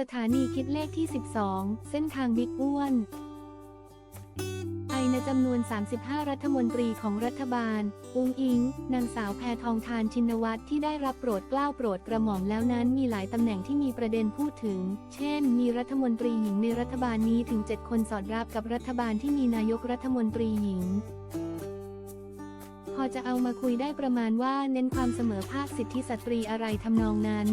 สถานีคิดเลขที่ 12 เส้นทางบิ๊กอ้วนไอในจำนวน 35 รัฐมนตรีของรัฐบาล อุงอิง นางสาวแพทองทานชินวัตรที่ได้รับโปรดเกล้าโปรดกระหม่อมแล้วนั้นมีหลายตำแหน่งที่มีประเด็นพูดถึง เช่น มีรัฐมนตรีหญิงในรัฐบาลนี้ถึง 7 คนสอดรับกับรัฐบาลที่มีนายกรัฐมนตรีหญิงพอจะเอามาคุยได้ประมาณว่าเน้นความเสมอภาคสิทธิสตรีอะไรทำนองนั้น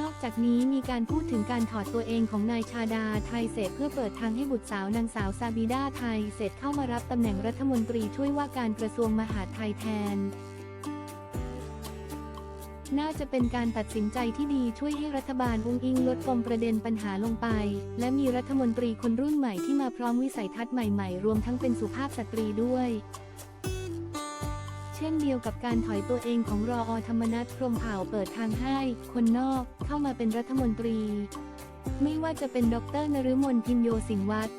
นอกจากนี้มีการพูดถึงการถอดตัวเองของนายชาดาไทยเศษเพื่อเปิดทางให้บุตรสาวนางสาวซาบิดาไทยเศษเข้ามารับตำแหน่งรัฐมนตรีช่วยว่าการกระทรวงมหาดไทยแทน น่าจะเป็นการตัดสินใจที่ดีช่วยให้รัฐบาลอุ้งอิงลดปมประเด็นปัญหาลงไป และมีรัฐมนตรีคนรุ่นใหม่ที่มาพร้อมวิสัยทัศน์ใหม่ๆ รวมทั้งเป็นสุภาพสตรีด้วย ช่นเดียวกับการถอยตัวเองของรออธรรมนัฐพรมเผ่าเปิดทางให้ คนนอกเข้ามาเป็นรัฐมนตรี ไม่ว่าจะเป็นดรนฤมลพินโยสิงวัฒน์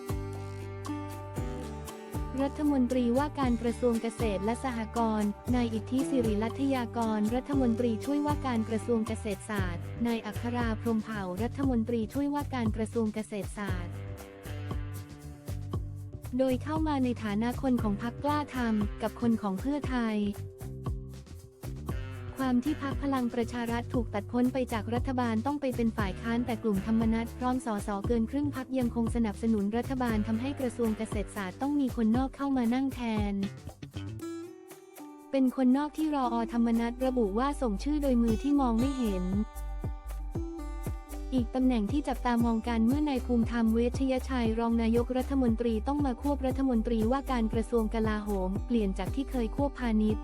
รัฐมนตรีว่าการกระทรวงเกษตรและสหกรณ์ นายอิทธิสิริลัทยากร รัฐมนตรีช่วยว่าการกระทรวงเกษตรศาสตร์ นายอัคราพรมเผ่า รัฐมนตรีช่วยว่าการกระทรวงเกษตรศาสตร์ โดยเข้ามาในฐานะคนของพรรคกล้าทำกับคนของเพื่อไทย ความที่พักพลังประชารัฐถูกตัดพ้นไปจากรัฐบาลต้องไปเป็นฝ่ายค้านแต่กลุ่มธรรมนัตพร้อมสอสอเกินครึ่งพักยังคงสนับสนุนรัฐบาลทำให้กระทรวงเกษตรศาสตร์ต้องมีคนนอกเข้ามานั่งแทนเป็นคนนอกที่รออธรรมนัตระบุว่าส่งชื่อโดยมือที่มองไม่เห็น อีกตำแหน่งที่จับตามองกันเมื่อนายภูมิธรรมเวชยชัยรองนายกรัฐมนตรีต้องมาควบรัฐมนตรีว่าการกระทรวงกลาโหม เปลี่ยนจากที่เคยควบพาณิชย์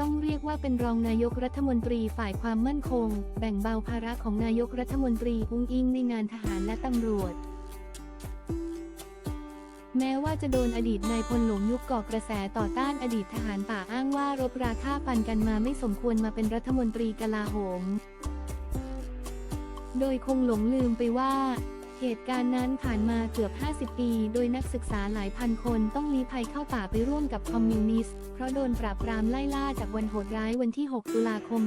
ต้องเรียกว่าเป็นรองนายกรัฐมนตรีฝ่ายความมั่นคง แบ่งเบาภาระของนายกรัฐมนตรีอุ้งอิงในงานทหารและตำรวจแม้ว่าจะโดนอดีตนายพลหลงยุคก่อกระแสต่อต้านอดีตทหารป่าอ้างว่ารบราฆ่าฟันกันมาไม่สมควรมาเป็นรัฐมนตรีกลาโหม โดยคงหลงลืมไปว่า เหตุการณ์นั้นผ่านมาเกือบ 50 ปี โดยนักศึกษาหลายพันคนต้องลี้ภัยเข้าป่าไปร่วมกับคอมมิวนิสต์ เพราะโดนปราบปรามไล่ล่าจากวันโหดร้ายวันที่ 6 ตุลาคม 2519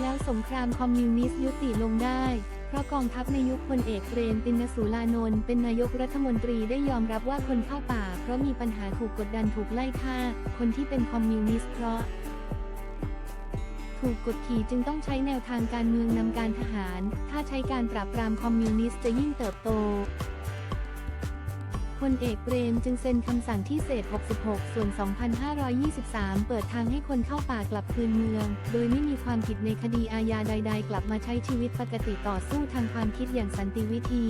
แล้วสงครามคอมมิวนิสต์ยุติลงได้เพราะกองทัพในยุคพลเอกเปรมตินสูลานนท์เป็นนายกรัฐมนตรีได้ยอมรับว่าคนเข้าป่า เพราะมีปัญหาถูกกดดันถูกไล่ฆ่า คนที่เป็นคอมมิวนิสต์เพราะ ถูกกดขี่จึงต้องใช้แนวทางการเมืองนำการทหาร ถ้าใช้การปราบปรามคอมมิวนิสต์จะยิ่งเติบโตพลเอกเปรมจึงเซ็นคำสั่งที่เศษ 66 ส่วน 2523 เปิดทางให้คนเข้าป่ากลับคืนเมือง โดยไม่มีความผิดในคดีอาญาใด ๆ กลับมาใช้ชีวิตปกติต่อสู้ทางความคิดอย่างสันติวิธี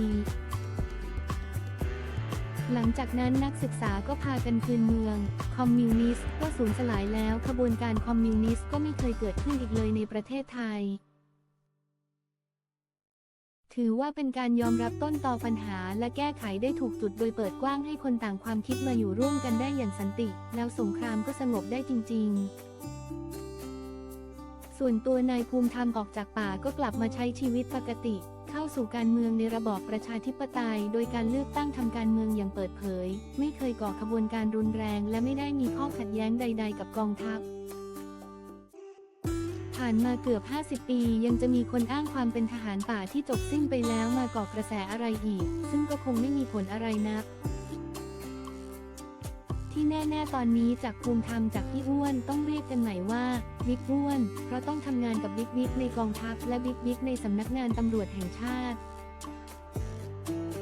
หลังจากนั้นนักศึกษาก็พากันคืนเมือง คอมมิวนิสต์ก็สูญสลายแล้วขบวนการคอมมิวนิสต์ก็ไม่เคยเกิดขึ้นอีกเลยในประเทศไทย ถือว่าเป็นการยอมรับต้นตอปัญหาและแก้ไขได้ถูกจุดโดยเปิดกว้างให้คนต่างความคิดมาอยู่ร่วมกันได้อย่างสันติ แล้วสงครามก็สงบได้จริง ๆส่วนตัวนายภูมิธรรมออกจากป่าก็กลับมาใช้ชีวิตปกติ เข้าสู่การเมืองในระบอบประชาธิปไตย โดยการเลือกตั้งทำการเมืองอย่างเปิดเผย ไม่เคยก่อขบวนการรุนแรง และไม่ได้มีข้อขัดแย้งใด ๆ กับกองทัพผ่านมาเกือบ 50 ปี ยังจะมีคนอ้างความเป็นทหารป่าที่จบสิ้นไปแล้วมาก่อกระแสอะไรอีก ซึ่งก็คงไม่มีผลอะไรนัก ที่แน่ ๆ ตอนนี้จากภูมิธรรมจากพี่อ้วนต้องเรียกกันใหม่ว่า บิ๊กอ้วน เพราะต้องทำงานกับบิ๊กบิ๊กในกองทัพและบิ๊กบิ๊กในสำนักงานตำรวจแห่งชาติ